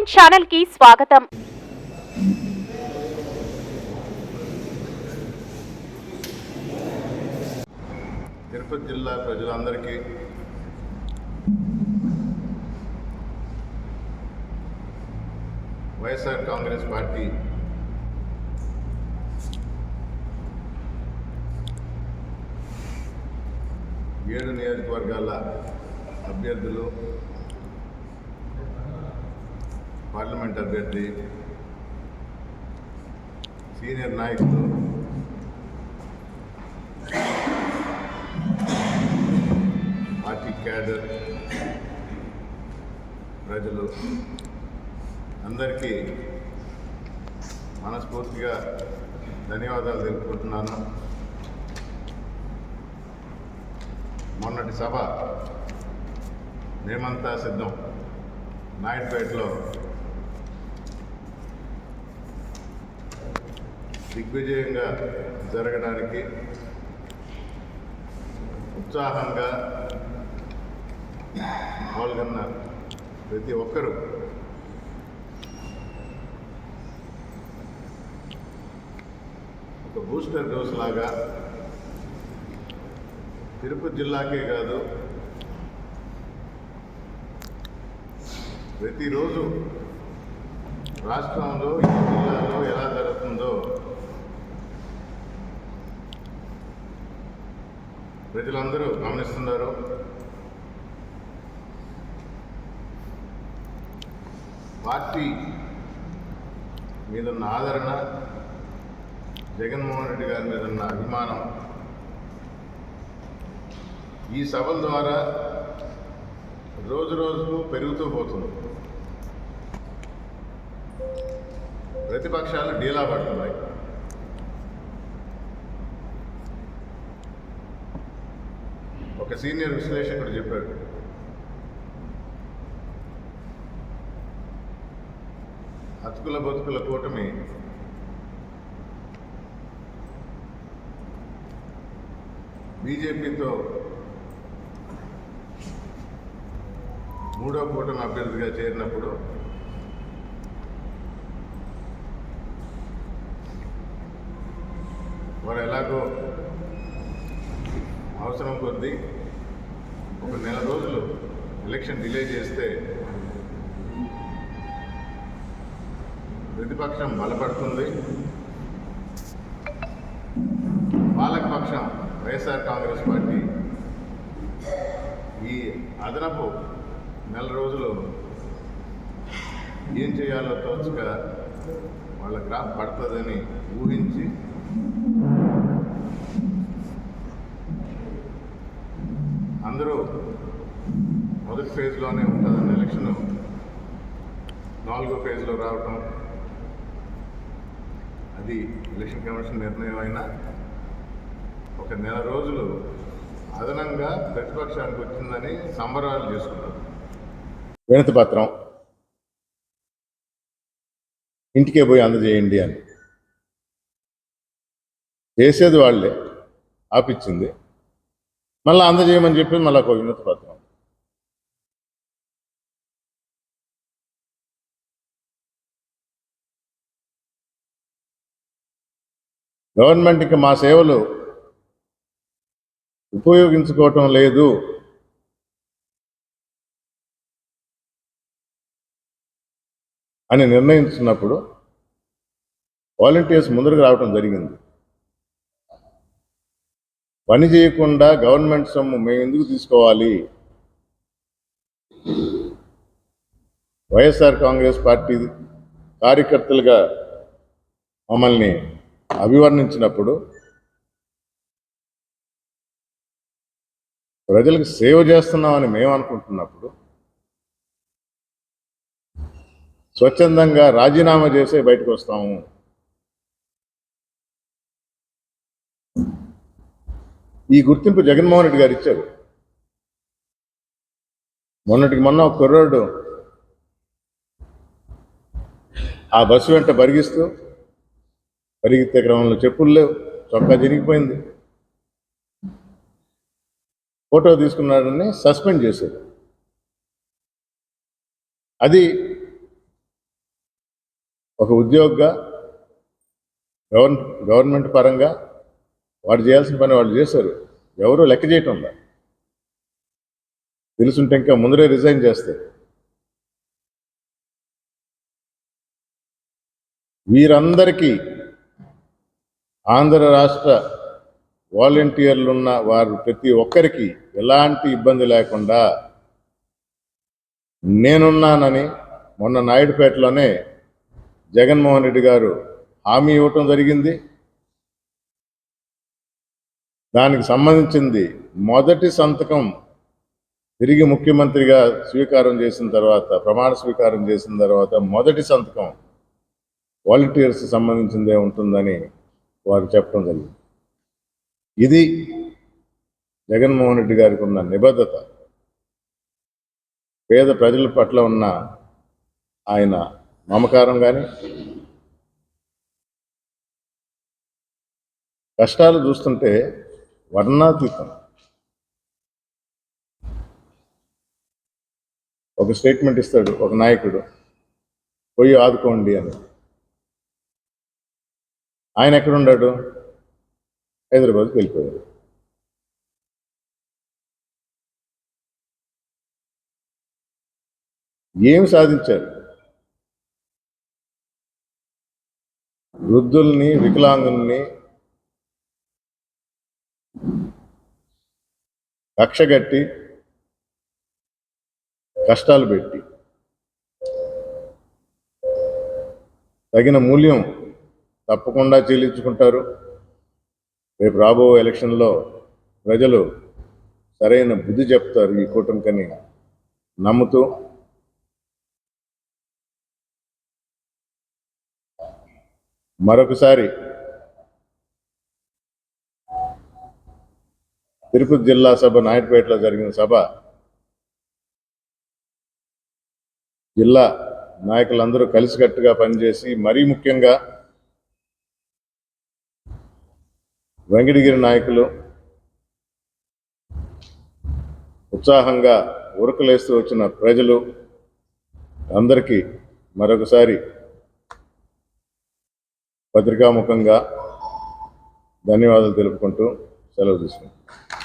Nine ఛానల్కి స్వాగతం. తిరుపతి జిల్లా ప్రజలందరికీ వైఎస్ఆర్ కాంగ్రెస్ పార్టీ ఏడు నియోజకవర్గాల అభ్యర్థులు పార్లమెంట్ అభ్యర్థి సీనియర్ నాయకులు పార్టీ క్యాడర్ ప్రజలు అందరికీ మనస్ఫూర్తిగా ధన్యవాదాలు తెలుపుకుంటున్నాను. మొన్నటి సభ మేమంతా సిద్ధం. నాయుడుపేటలో దిగ్విజయంగా జరగడానికి ఉత్సాహంగా పాల్గొన్న ప్రతి ఒక్కరూ ఒక బూస్టర్ డోస్ లాగా తిరుపతి జిల్లాకే కాదు ప్రతిరోజు రాష్ట్రంలో ఈ జిల్లాలో ఎలా జరుగుతుందో ప్రజలందరూ గమనిస్తున్నారు. పార్టీ మీదున్న ఆదరణ జగన్మోహన్ రెడ్డి గారి మీద ఉన్న అభిమానం ఈ సభల ద్వారా రోజు రోజుకు పెరుగుతూ పోతుంది. ప్రతిపక్షాలు డీలా పడుతున్నాయి ఒక సీనియర్ విశ్లేషకుడు చెప్పాడు. అతుకుల బతుకుల కూటమి బీజేపీతో మూడో కూటమి అభ్యర్థిగా చేరినప్పుడు వారు ఎలాగో అవసరం కొద్దీ ఒక నెల రోజులు ఎలక్షన్ డిలే చేస్తే ప్రతిపక్షం బలపడుతుంది. పాలకపక్షం వైఎస్ఆర్ కాంగ్రెస్ పార్టీ ఈ అదనపు నెల రోజులు ఏం చేయాలో తోచక వాళ్ళ గ్రాఫ్ పడుతుందని ఊహించి అందరూ మొదటి ఫేజ్లోనే ఉంటుందండి ఎలక్షన్ నాలుగో ఫేజ్లో రావటం. అది ఎలక్షన్ కమిషన్ నిర్ణయం అయినా ఒక నెల రోజులు అదనంగా ప్రతిపక్షానికి వచ్చిందని సంబరాలు చేసుకున్నారు వినతి పత్రం. ఇంటికే పోయి అందజేయండి అని. చేసేది వాళ్ళే. ఆపిచ్చింది. మళ్ళీ అందజేయమని చెప్పి మళ్ళీ ఒక వినతి పత్రం. గవర్నమెంట్కి మా సేవలు ఉపయోగించుకోవటం లేదు. అని నిర్ణయించుకున్నప్పుడు వాలంటీర్స్ ముందరకు రావటం జరిగింది. పని చేయకుండా గవర్నమెంట్ సొమ్ము మేము ఎందుకు తీసుకోవాలి? వైఎస్ఆర్ కాంగ్రెస్ పార్టీ కార్యకర్తలుగా మమ్మల్ని అభివర్ణించినప్పుడు ప్రజలకు సేవ చేస్తున్నామని మేము అనుకుంటున్నప్పుడు స్వచ్ఛందంగా రాజీనామా చేసే బయటకు వస్తాము. ఈ గుర్తింపు జగన్మోహన్ రెడ్డి గారు ఇచ్చారు. మొన్నటికి మొన్న ఒక కుర్రాడు ఆ బస్సు వెంట పరిగిస్తూ పరిగెత్తే క్రమంలో చెప్పులు లేవు. చొక్కా జరిగిపోయింది ఫోటో తీసుకున్నాడని సస్పెండ్ చేశారు అది ఒక ఉద్యోగిగా గవర్న గవర్నమెంట్ పరంగా వాడు చేయాల్సిన పని వాళ్ళు చేశారు. ఎవరు లెక్క చేయటంలా తెలుసుంటే ఇంకా ముందరే రిజైన్ చేస్తారు వీరందరికీ ఆంధ్ర రాష్ట్ర వాలంటీర్లున్న వారు ప్రతి ఒక్కరికి ఎలాంటి ఇబ్బంది లేకుండా నేనున్నానని మొన్న నాయుడుపేటలోనే జగన్మోహన్ రెడ్డి గారు హామీ ఇవ్వటం జరిగింది. దానికి సంబంధించింది మొదటి సంతకం తిరిగి ముఖ్యమంత్రిగా స్వీకారం చేసిన తర్వాత ప్రమాణ స్వీకారం చేసిన తర్వాత మొదటి సంతకం వాలంటీర్స్ సంబంధించిందే ఉంటుందని వారు చెప్పడం జరిగింది. ఇది జగన్మోహన్ రెడ్డి గారికి ఉన్న నిబద్ధత. పేద ప్రజల పట్ల ఉన్న ఆయన మమకారం కానీ కష్టాలు చూస్తుంటే వర్ణాతీతం. ఒక స్టేట్మెంట్ ఇస్తాడు ఒక నాయకుడు పోయి ఆదుకోండి అని. ఆయన ఎక్కడున్నాడు? హైదరాబాద్కి వెళ్ళిపోయాడు. ఏం సాధించారు వృద్ధుల్ని వికలాంగుల్ని కక్షగట్టి కష్టాలు పెట్టి తగిన మూల్యం తప్పకుండా చెల్లించుకుంటారు. రేపు రాబో ఎలక్షన్లో ప్రజలు సరైన బుద్ధి చెప్తారు ఈ కూటమికని నమ్ముతూ. మరొకసారి తిరుపతి జిల్లా సభ నాయుడుపేటలో జరిగిన సభ జిల్లా నాయకులందరూ కలిసికట్టుగా పనిచేసి మరీ ముఖ్యంగా వెంకటగిరి నాయకులు ఉత్సాహంగా ఉరకలేస్తూ వచ్చిన ప్రజలు అందరికీ మరొకసారి పత్రికాముఖంగా ధన్యవాదాలు తెలుపుకుంటూ సెలవు తీసుకుంటాం